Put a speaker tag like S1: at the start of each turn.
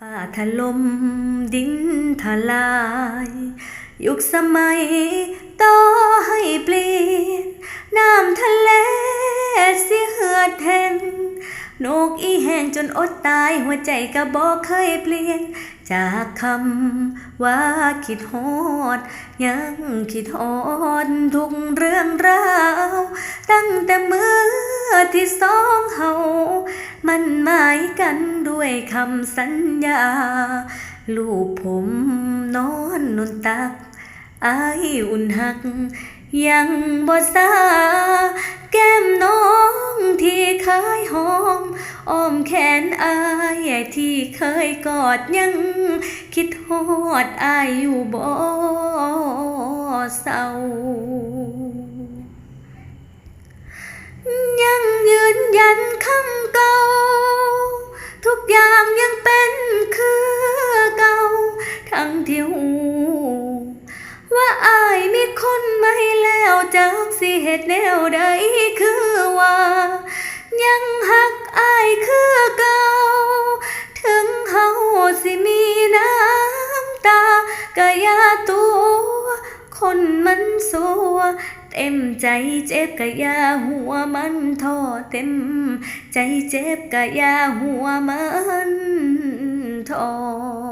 S1: ฟ้าถล่มดินทลาย ยุคสมัยต่อให้เปลี่ยน น้ำทะเลสิเหือดแทงนกอีแห้งจนอดตายหัวใจก็บอกเคยเปลี่ยน จากคำว่าคิดฮอด ยังคิดฮอดทุกเรื่องราว ตั้งแต่เมื่อที่สองเฮามันหมายกัน ด้วยคำสัญญา ลูกผมนอนนุนตักอายอุ่นหัก ยังบ่สาแก้มน้องที่เคยหอมอ้อมแขนอายที่เคยกอดยัง คิดฮอดอายอยู่บ่เศร้า ว่าอายมีคนใหม่แล้วจากสิเหตุแนวใดคือว่า ยังหักอายคือเก่า ถึงเฮาสิมีน้ำตาก็ยาตัว คนมันสัวเต็มใจเจ็บกะยาหัวมันท้อเต็ม ใจเจ็บกะยาหัวมันท้อ